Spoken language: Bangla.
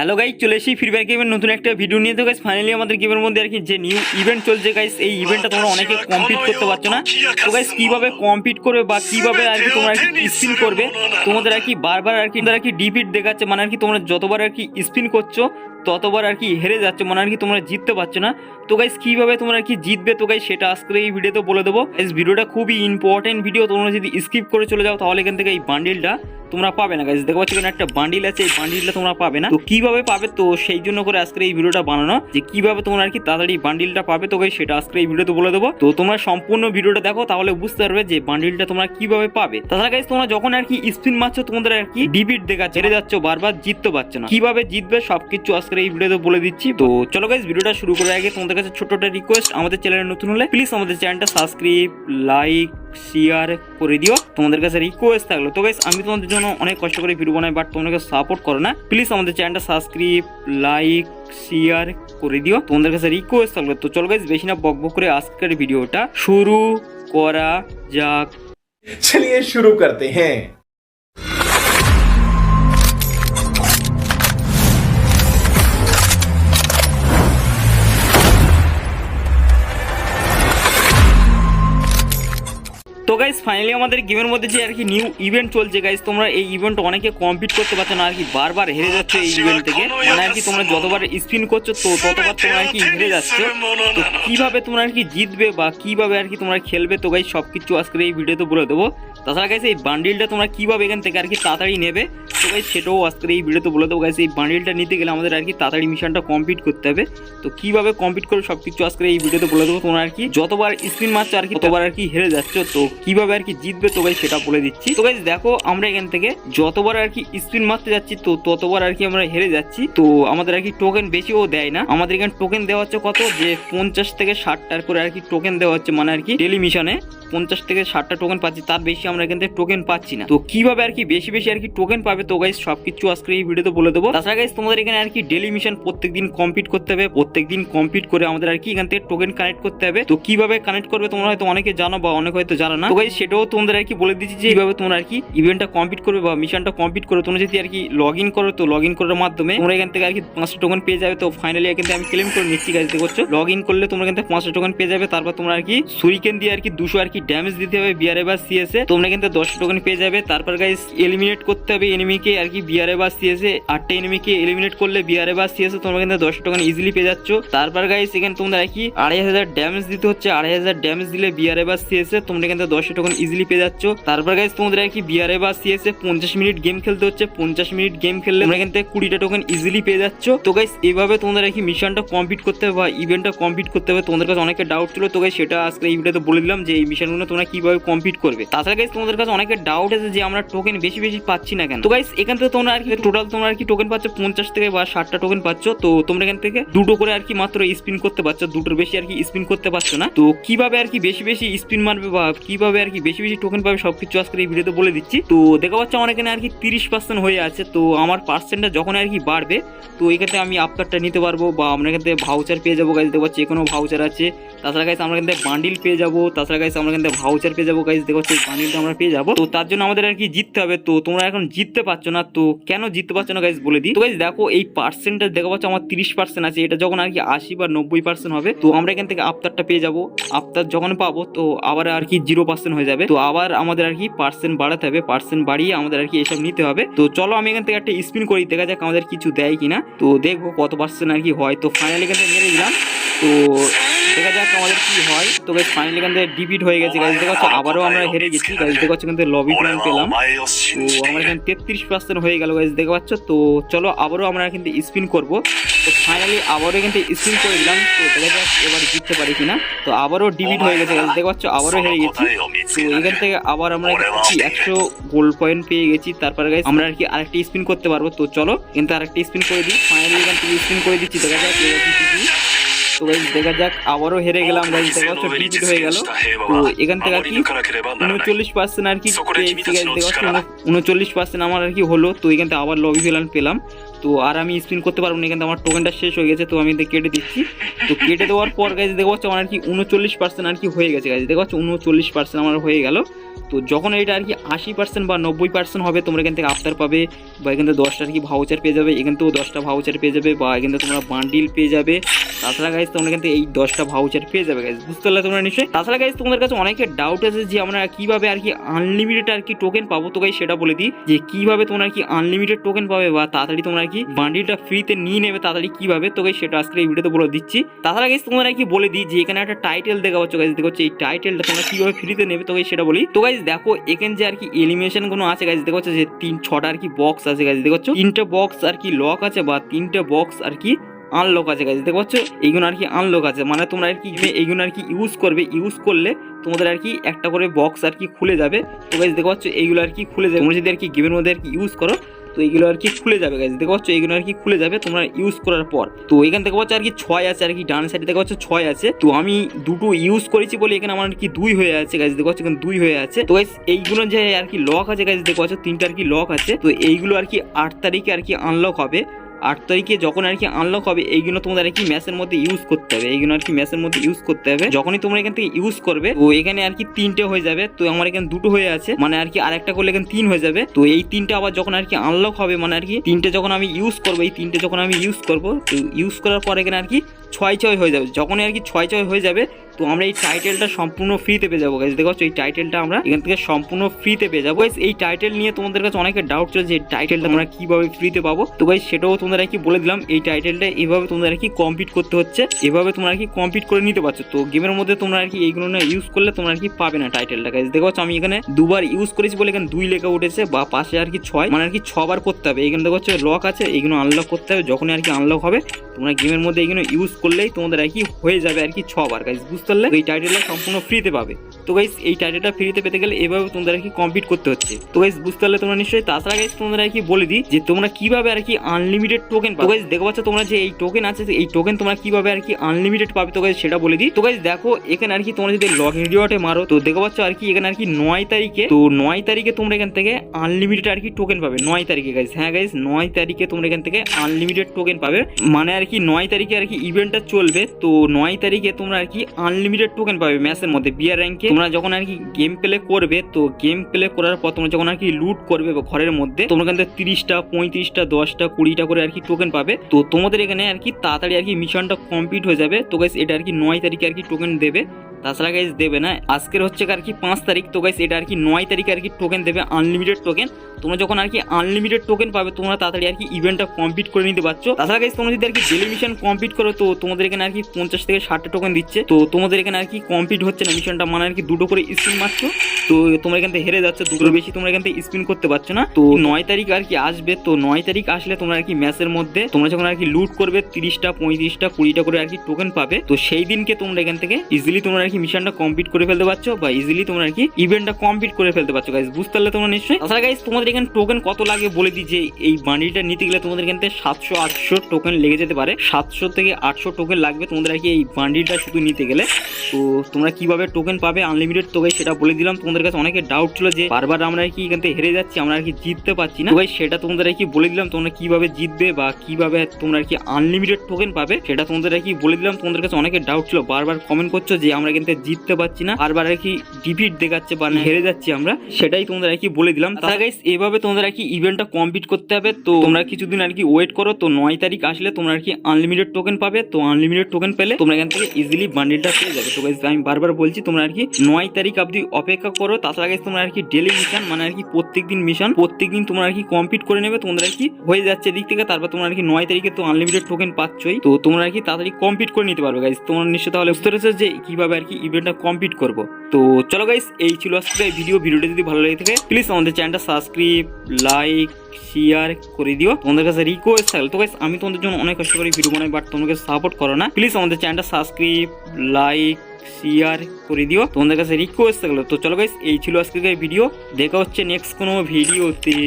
হ্যালো গাইজ চলে এসেছি ফ্রি গেমের নতুন একটা ভিডিও নিয়ে। তো গাইজ ফাইনালি আমাদের গেমের মধ্যে আর কি যে নিউ ইভেন্ট চলছে গাইজ এই ইভেন্টটা তোমরা অনেকে কমপ্লিট করতে পারছ না। তো গাইজ কীভাবে কমপ্লিট করবে বা কীভাবে আর কি তোমরা কি স্পিন করবে, তোমাদের আর কি বারবার আর কি আর কি ডিপিট দেখাচ্ছে মানে আর কি তোমরা যতবার আর কি স্পিন করছ ততবার আর কি হেরে যাচ্ছে মানে আর কি তোমরা জিততে পারছ না। তো গাইজ কীভাবে তোমরা আর কি জিতবে? তো গাইজ সেটা আজকের এই ভিডিওতে বলে দেবো। গাইজ ভিডিওটা খুবই ইম্পর্টেন্ট ভিডিও তোমরা যদি স্কিপ করে চলে যাও, তাহলে এখান থেকে এই বান্ডিলটা তোমরা পাবে না। গাইজ দেখো এখানে একটা বান্ডিল আছে, এই বান্ডিলটা তোমরা পাবে না। তো কীভাবে পাবে? তো সেই জন্য করে আজকের এই ভিডিওটা বানানো, যে কীভাবে তোমরা আর কি তাড়াতাড়ি বান্ডিলটা পাবে, তো গাইজ সেটা আজকের এই ভিডিওতে বলে দেবো। তো তোমরা সম্পূর্ণ ভিডিওটা দেখো, তাহলে বুঝতে পারবে যে বান্ডিলটা তোমরা কীভাবে পাবে। তাছাড়া গাইজ তোমরা যখন আর কি স্পিন মারছো, তোমাদের আর কি ডিবিট দেখা ছেড়ে যাচ্ছ, বারবার জিততে পারছ না। কীভাবে জিতবে সবকিছু আজকের এই ভিডিওতে বলে দিচ্ছি। তো চলো গাইজ ভিডিওটা শুরু করার আগে তোমাদের কাছে ছোট্টটা রিকোয়েস্ট আমাদের চ্যানেলে নতুন হলে প্লিজ আমাদের চ্যানেলটা সাবস্ক্রাইব লাইক শেয়ার করে দিও। তোমাদের কাছে রিকোয়েস্ট থাকল। তো গাইজ আমি তোমাদের জন্য অনেক কষ্ট করে ভিডিও বানাই বাট তোমাদেরকে সাপোর্ট করো না। প্লিজ আমাদের চ্যানেলটা সাবস্ক্রাইব লাইক শেয়ার করে দিও। তোমাদের কাছে রিকোয়েস্ট থাকল। তো চলো গাইজ বেশি না বক বক করে আজকের ভিডিওটা শুরু করা যাক। চলিয়ে শুরু করতে হ্যাঁ। তো গাইজ ফাইনালি আমাদের গেমের মধ্যে যে আর কি নিউ ইভেন্ট চলছে গাইজ তোমরা এই ইভেন্ট অনেকে কমপ্লিট করতে পারছ না আর কি বারবার হেরে যাচ্ছে এই ইভেন্ট থেকে মানে আর কি তোমরা যতবার স্পিন করছ তো ততবার তোমরা আর কি হেরে যাচ্ছ তো কীভাবে তোমরা আর কি জিতবে বা কীভাবে আর কি তোমরা খেলবে তো গাইজ সব কিছু আজকের এই ভিডিওতে বলে দেবো তাছাড়া গাইস এই বান্ডিলটা তোমরা কীভাবে এখান থেকে আর কি তাড়াতাড়ি নেবে তো গাইস সেটাও আজকের এই ভিডিওতে বলে দেবো গাইস এই বান্ডিলটা নিতে গেলে আমাদের আর কি তাড়াতাড়ি মিশনটা কমপ্লিট করতে হবে তো কীভাবে কমপ্লিট করে সবকিছু আজকের এই ভিডিওতে বলে দেবো তোমরা আর কি যতবার স্পিন মারছো আর কি ততবার আর কি হেরে যাচ্ছ তো কীভাবে আর কি জিতবে তো গাইস সেটা বলে দিচ্ছি তো গাইস দেখো আমরা এখান থেকে যতবার আর কি স্পিন মারতে যাচ্ছি তো ততবার আর কি আমরা হেরে যাচ্ছি তো আমাদের আর কি টোকেন বেশিও দেয় না আমাদের এখানে টোকেন দেওয়া হচ্ছে কত যে পঞ্চাশ থেকে ষাটটার করে আর কি টোকেন দেওয়া হচ্ছে মানে আর কি টেলিমিশনে পঞ্চাশ থেকে ষাটটা টোকেন পাচ্ছি তার বেশি আমরা এখান থেকে টোকেন পাচ্ছি না তো কীভাবে আর কি বেশি বেশি আর কি টোকেন পাবে তো গাইস সবকিছু আজকে এই ভিডিওতে বলে দেবো তাছাড়া গাইস তোমাদের এখানে আর কি ডেলি মিশন প্রত্যেকদিন কমপ্লিট করতে হবে প্রত্যেকদিন কমপ্লিট করে আমাদের আর কি এখান থেকে টোকেন কানেক্ট করতে হবে তো কীভাবে কানেক্ট করবে তোমরা হয়তো অনেকে জানো বা অনেকে হয়তো জানো না তো গাইস সেটাও তোমাদের আর কি বলে দিচ্ছি যে এইভাবে তোমরা আর কি ইভেন্টটা কমপ্লিট করবে বা মিশনটা কমপ্লিট করো। তোমরা যদি আর কি লগ ইন করো, তো লগ ইন করার মাধ্যমে তোমরা এখান থেকে আর কি পাঁচটা টোকেন পেয়ে যাবে। তো ফাইনালি এখান থেকে আমি ক্লেম করে নিচ্ছি গাইস দেখছ লগ ইন করলে তোমরা এখান থেকে পাঁচটা টোকেন পেয়ে যাবে। তারপর তোমরা আর কি সুইকেন দিয়ে আর কি দুশো আর কি ড্যামেজ দিতে হবে বিআরএ বা সিএসএ তোমরা কিন্তু দশটা টোকেন পেয়ে যাবে। তারপর গাইস এলিমিনেট করতে হবে এনিমিকে আর কি বিআরএ বা সিএসএ আটটা এনিমিকে এলিমিনেট করলে বিআরএ বা সিএসএ তোমরা কিন্তু দশটা টোকেন ইজিলি পেয়ে যাচ্ছ। তারপর গাইস এখানে তোমরা আর কি আড়াই হাজার ড্যামেজ দিতে হচ্ছে। আড়াই হাজার ড্যামেজ দিলে বিআরএ বা সিএসএ তোমরা এখান কিন্তু দশটা টোকেন ইজিলি পেয়ে যাচ্ছ। তারপর গাইস তোমাদের আর কি বিআরএ বা সিএসএ পঞ্চাশ মিনিট গেম খেলতে হচ্ছে। পঞ্চাশ মিনিট গেম খেললে তোমরা এখান থেকে কুড়িটা টোকেন ইজিলি পেয়ে যাচ্ছ। তো গাইস এভাবে তোমাদের কি মিশনটা কমপ্লিট করতে হবে বা ইভেন্টটা কমপ্লিট করতে হবে, তোমাদের কাছে অনেকের ডাউট ছিল। তো গাইস সেটা আজকে এই ভিডিওতে বলে দিলাম যে এই মিশনগুলো তোমরা কীভাবে কমপ্লিট করবে। তাছাড়া গাইস তোমাদের কাছে অনেকের ডাউট আছে যে আমরা টোকেন বেশি বেশি পাচ্ছি না কেন। তো গাইস এখান থেকে তোমরা আর কি টোটাল তোমরা আর কি টোকেন পাচ্ছ পঞ্চাশ থেকে বা ষাটটা টোকেন পাচ্ছ। তো তোমরা এখান থেকে দুটো করে আর কি মাত্র স্পিন করতে পারছ। দুটোর বেশি আর কি স্পিন করতে পারছ না। তো কীভাবে আর কি বেশি বেশি স্পিন মারবে বা কীভাবে আর কি, বেশি বেশি টোকেন পাবে সব কিছু আজকে এই ভিডিওতে বলে দিচ্ছি। তো দেখা পাচ্ছে আমার এখানে আর কি তিরিশ পার্সেন্ট হয়ে আছে, তো আমার পার্সেন্টটা যখন আর কি বাড়বে, তো এখান আমি আফটারটা নিতে পারব বা আমরা এখান থেকে ভাউচার পেয়ে যাব গাইজ দেখতে পাচ্ছি কোনো ভাউচার আছে। তাছাড়া গাইজ আমরা এখান থেকে বান্ডিল পেয়ে যাব, তাছাড়া গাইজ আমরা এখান থেকে ভাউচার পেয়ে যাব গাইজ দেখতে পাচ্ছি বান্ডিলটা আমরা পেয়ে যাব। তো তার জন্য আমাদের আর কি জিততে হবে, তো তোমরা এখন জিততে পারছ না, তো কেন জিততে পারছ না গাইজ বলে দিই। তো গাইজ দেখো, এই পার্সেন্টটা দেখা পাচ্ছ আমার তিরিশ পার্সেন্ট আছে, এটা যখন আর কি আশি বা নব্বই পার্সেন্ট হবে, তো আমরা এখান থেকে আফতারটা পেয়ে যাব। আফতার যখন পাবো, তো আবার আর কি জিরো পার্সেন্ট হয়ে যাবে। তো আবার আমাদের আর কি পার্সেন্ট বাড়াতে হবে পার্সেন্ট বাড়িয়ে আমাদের আর কি এসব নিতে হবে। তো চলো আমি এখান থেকে একটা স্পিন করি, দেখা যাক আমাদের কিছু দেয় কিনা। তো দেখব কত পার্সেন্ট আর কি হয়। তো ফাইনালি এখান থেকে মেরে দিলাম। তো দেখা যাক আমাদের কি হয়। তো গাইজ ফাইনালি এখান থেকে ডিপিট হয়ে গেছে গাইজ দেখা আবারও আমরা হেরে গেছি গাইজ দেখা যাচ্ছে এখান থেকে লবি প্ল্যান পেলাম। তো আমরা এখানে তেত্রিশ পার্সেন্ট হয়ে গেল গাইজ দেখতে পাচ্ছ, তো চলো আবারও আমরা কিন্তু স্পিন করব। তো ফাইনালি আবারও থেকে স্পিন করে দিলাম তো দেখা যাক এবার জিততে পারি কিনা। তো আবারও ডিপিট হয়ে গেছে দেখতে পাচ্ছ আবারও হেরে গেছি। তো এখান থেকে আবার আমরা কি একশো গোল্ড পয়েন্ট পেয়ে গেছি। তারপরে গাইজ আমরা আর কি আরেকটি স্পিন করতে পারব। তো চলো কিন্তু আরেকটি স্পিন করে দিই। ফাইনালি এখান থেকে স্পিন করে দিচ্ছি দেখা যাক এবার জিতেছি তো গাইজ দেখা যাক আবারও হেরে গেলাম গাইজ দেখা যাচ্ছে ডিপিট হয়ে গেল। তো এখান থেকে আর কি উনচল্লিশ পার্সেন্ট আর কি দেখা যাচ্ছে উনচল্লিশ পার্সেন্ট আমার আর কি হলো। তো এখান থেকে আবার লবি ফেলান পেলাম। তো আর আমি স্পিন করতে পারব না এখানে আমার টোকেনটা শেষ হয়ে গেছে, তো আমি কেটে দিচ্ছি। তো কেটে দেওয়ার পর গাইজ দেখতে পাচ্ছ আমার আর কি উনচল্লিশ পার্সেন্ট আর কি হয়ে গেছে গাছ দেখতে পাচ্ছ উনচল্লিশ পার্সেন্ট আমার হয়ে গেল। তো যখন এটা আর কি আশি পার্সেন্ট বা নব্বই পার্সেন্ট হবে, তোমরা এখান থেকে আফতার পাবে, বা এখান থেকে দশটা আর কি ভাউচার পেয়ে যাবে, এখান থেকেও দশটা ভাউচার পেয়ে যাবে, বা এখান থেকে তোমরা বান্ডিল পেয়ে যাবে। তাছাড়া গাইজ তোমরা এখান থেকে এই দশটা ভাউচার পেয়ে যাবে গাইজ বুঝতে পারলে তোমরা নিশ্চয়ই? তাছাড়া গাইজ তোমাদের কাছে অনেকের ডাউট আছে যে আমরা কীভাবে আর কি আনলিমিটেড আর কি টোকেন পাবো, তো গাইজ সেটা বলে দিই, যে কীভাবে তোমরা আর কি আনলিমিটেড টোকেন পাবে, বা তাড়াতাড়ি তোমরা কি বান্ডিলটা ফ্রিতে নিয়ে নেবে তাড়াতাড়ি কীভাবে তো গাইজ সেটা আজকে এই ভিডিওতে বলে দিচ্ছি তাছাড়া গাইজ তোমরা কি বলে দিই যে এখানে একটা টাইটেল দেখা পাচ্ছ গাইজ দেখো এই টাইটেলটা তোমরা কীভাবে ফ্রিতে নেবে তো গাইজ সেটা বলি তো গাইজ দেখো এখানে যে আর কি এলিমিনেশন কোনো আছে গাইজ দেখো যে তিন ছটা আর কি বক্স আছে গাইজ দেখো তিনটে বক্স আর কি লক আছে বা তিনটে বক্স আর কি আনলক আছে গাইজ দেখতে পাচ্ছ এইগুলো আর কি আনলক আছে মানে তোমরা আর কি এইগুলো আর কি ইউজ করবে ইউজ করলে তোমাদের আর কি একটা করে বক্স আর কি খুলে যাবে তো গাইজ দেখতে পাচ্ছ এইগুলো আর কি খুলে যাবে তোমরা যদি আর কি গেমের মধ্যে আর কি ইউজ করো তো এগুলো আর কি খুলে যাবে গাছ দেখতে পাচ্ছ? এগুলো আর কি খুলে যাবে তোমরা ইউজ করার পর। তো এখান থেকে পাচ্ছ আর কি ছয় আছে, আর কি ডান সাইডে দেখতে পাচ্ছ ছয় আছে। তো আমি দুটো ইউজ করেছি বলে এখানে আমার আর কি দুই হয়ে আছে গাছ দেখতে পাচ্ছ এখানে দুই হয়ে আছে। তো গাছ এইগুলো যে আর কি লক আছে গাছ দেখতে পাচ্ছ? তিনটা আর কি লক আছে। তো এইগুলো আর কি আট তারিখে আর কি আনলক হবে। আট তারিখে যখন আর কি আনলক হবে এইগুলো তোমাদের আর কি ম্যাচের মধ্যে ইউজ করতে হবে। এইগুলো আর কি ম্যাচের মধ্যে ইউজ করতে হবে। যখনই তোমরা এখান থেকে ইউজ করবে, তো এখানে আর কি তিনটে হয়ে যাবে। তো আমার এখানে দুটো হয়ে আছে। মানে আর কি আরেকটা করলে এখানে তিন হয়ে যাবে। তো এই তিনটে আবার যখন আর কি আনলক হবে মানে আর কি তিনটে যখন আমি ইউজ করব, এই তিনটে যখন আমি ইউজ করব, তো ইউজ করার পর এখানে আর কি ছয় ছয় হয়ে যাবে। যখনই আর কি ছয় ছয় হয়ে যাবে তো আমরা এই টাইটেলটা সম্পূর্ণ ফ্রিতে পেয়ে যাব গাইজ দেখো এই টাইটেলটা আমরা এখান থেকে সম্পূর্ণ ফ্রিতে পেয়ে যাব এই টাইটেল নিয়ে তোমাদের কাছে অনেকের ডাউট ছিল যে টাইটেলটা আমরা কীভাবে ফ্রিতে পাবো তো গাইজ সেটাও তোমাদের আর কি বলে দিলাম এই টাইটেলটা এভাবে তোমাদের কি কমপ্লিট করতে হচ্ছে এভাবে তোমরা কি কমপ্লিট করে নিতে পারছ তো গেমের মধ্যে তোমরা আর কি এইগুলো না ইউজ করলে তোমরা আর কি পাবে না টাইটেলটা গাইজ দেখো আমি এখানে দুবার ইউজ করেছি বলে এখানে দুই লেখা উঠেছে বা পাশে আর কি ছয় মানে আর কি ছবার করতে হবে এখানে দেখো হচ্ছে লক আছে এইগুলো আনলক করতে হবে যখনই আর কি আনলক হবে তোমরা গেমের মধ্যে এইগুলো ইউজ করলেই তোমাদের আর কি হয়ে যাবে আর কি ছবার গাইজ বুঝতে পারলে তো এই টাইটেলটা সম্পূর্ণ ফ্রিতে পাবে তো গাইস এই টাইটেলটা ফ্রিতে পেতে গেলে এভাবে তোমাদের আর কি কমপ্লিট করতে হচ্ছে তো গাইস বুঝতে পারলে তোমরা নিশ্চয়ই তাছাড়া গাইজ তোমাদের আর কি বলে দিই যে তোমরা কীভাবে আর কি আনলিমিটেড টোকেন পাবে গাইস দেখো পাচ্ছ তোমরা যে এই টোকেন আছে এই টোকেন তোমরা কীভাবে আর কি আনলিমিটেড পাবে তো গাইজ সেটা বলে দিই তো গাইস দেখো এখানে আর কি তোমরা যদি লগ ইন ভিডিওতে মারো তো দেখো পাচ্ছ আর কি এখানে আর কি নয় তারিখে তো নয় তারিখে তোমরা এখান থেকে আনলিমিটেড আর কি টোকেন পাবে নয় তারিখে গাইস হ্যাঁ গাইস নয় তারিখে তোমরা এখান থেকে আনলিমিটেড টোকেন পাবে মানে আর কি নয় তারিখে আর কি ইভেন্টটা চলবে তো নয় তারিখে তোমরা আর কি আনলিমিটেড টোকেন পাবে ম্যাচের মধ্যে বিয়ার র্যাঙ্কে তোমরা যখন আর কি গেম প্লে করবে, তো গেম প্লে করার পর তোমরা যখন আর কি লুট করবে ঘরের মধ্যে, তোমরা কিন্তু তিরিশটা, পঁয়ত্রিশটা, দশটা, কুড়িটা করে আর কি টোকেন পাবে। তো তোমাদের এখানে আর কি তাড়াতাড়ি আর কি মিশনটা কমপ্লিট হয়ে যাবে। তো এটা আর কি নয় তারিখে আর কি টোকেন দেবে। তাছাড়া গাইজ দেবে না আজকের হচ্ছে আর কি পাঁচ তারিখ তো গাইজ এটা আর কি নয় তারিখে আর কি টোকেন দেবে আনলিমিটেড টোকেন তোমরা যখন আর কি আনলিমিটেড টোকেন পাবে তোমরা তাড়াতাড়ি আর কি ইভেন্টটা কমপ্লিট করে নিতে পারছ তাছাড়া গাইজ তোমরা যদি আর কি ডেলি মিশন কমপ্লিট করো তো তোমাদের এখানে আর কি পঞ্চাশ থেকে ষাটটা টোকেন দিচ্ছে তো তোমাদের এখানে আর কি কমপ্লিট হচ্ছে না মিশনটা মানে আর কি দুটো করে স্পিন মারছো তো তোমরা এখান থেকে হেরে যাচ্ছে দুটোর বেশি তোমরা এখান থেকে স্পিন করতে পারছ না তো নয় তারিখ আর কি আসবে তো নয় তারিখ আসলে তোমরা আর কি ম্যাচের মধ্যে তোমরা যখন আর কি লুট করবে তিরিশটা পঁয়ত্রিশটা কুড়িটা করে আর কি টোকেন পাবে তো সেই দিনকে তোমরা এখান থেকে ইজিলি তোমরা আর কি মিশনটা কমপ্লিট করে ফেলতে পারছ? বা ইজিলি তোমরা আর কি ইভেন্টটা কমপ্লিট করে ফেলতে পারছ গাইজ বুঝতে পারলে তোমরা নিশ্চয়ই? তাছাড়া গাইজ তোমাদের এখানে টোকেন কত লাগে বলে দিই যে, এই বান্ডিলটা নিতে গেলে তোমাদের এখান থেকে সাতশো আটশো টোকেন লেগে যেতে পারে। সাতশো থেকে আটশো টোকেন লাগবে তোমাদের আর কি এই বান্ডিলটা শুধু নিতে গেলে। তো তোমরা কীভাবে টোকেন পাবে আনলিমিটেড তো সেটা বলে দিলাম। তোমাদের কাছে অনেকে ডাউট ছিল যে বারবার আমরা কি এখান থেকে হেরে যাচ্ছি আমরা আর কি জিততে পারছি না। তো সেটা তোমাদের কি বলে দিলাম তোমরা কীভাবে জিতবে বা কীভাবে তোমরা কি আনলিমিটেড টোকেন পাবে সেটা তোমাদের আর কি বলে দিলাম। তোমাদের কাছে অনেকে ডাউট ছিল বারবার কমেন্ট করছ যে আমরা কিন্তু জিততে পারছি না বারবার আর কি ডিফিট দেখাচ্ছে বা হেরে যাচ্ছি আমরা সেটাই তোমাদের আর কি বলে দিলাম। তাছাড়া গাইস এভাবে তোমাদের আর কি ইভেন্টটা কমপ্লিট করতে হবে। তো তোমরা কিছুদিন আর কি ওয়েট করো তো নয় তারিখ আসলে তোমরা আর কি আনলিমিটেড টোকেন পাবে। তো আনলিমিটেড টোকেন পেলে তোমরা এখান থেকে ইজিলি বান্ডিলটা পেয়ে যাবে। তো গাইস আমি বারবার বলছি, তোমরা আর কি নয় তারিখ অবধি অপেক্ষা করো। তাছাড়া গাইস তোমরা আর কি ডেলি মিশন মানে আর কি প্রত্যেক দিন মিশন প্রত্যেক দিন তোমরা আর কি কমপ্লিট করে নেবে, তোমাদের আর কি হয়ে যাচ্ছে দিক থেকে, তারপর তোমরা আর কি নয় তারিখে তো আনলিমিটেড টোকেন পাচ্ছই। তো তোমরা আর কি তাড়াতাড়ি কমপ্লিট করে নিতে পারবে গাইস তোমরা নিশ্চয় তাহলে বুঝতে পেরেছ যে কীভাবে আর কি ইভেন্টটা কমপ্লিট করব। তো চলো গাইস এই ছিল আজকে ভিডিও ভিডিওটা যদি ভালো লেগে থাকে প্লিজ আমাদের চ্যানেলটা সাবস্ক্রাইব লাইক শেয়ার করে দিও। তোমাদের কাছে রিকোয়েস্ট থাকলে। তো গাইস আমি তোমাদের জন্য অনেক কষ্ট করি ভিডিও বানাই বাট তোমাকে সাপোর্ট করো না। প্লিজ আমাদের চ্যানেলটা সাবস্ক্রাইব লাইক শেয়ার করে দিও। তোমাদের কাছে রিকোয়েস্ট থাকলে। তো চলো গাইস এই ছিল আজকের ভিডিও দেখা হচ্ছে নেক্সট কোনো ভিডিওতে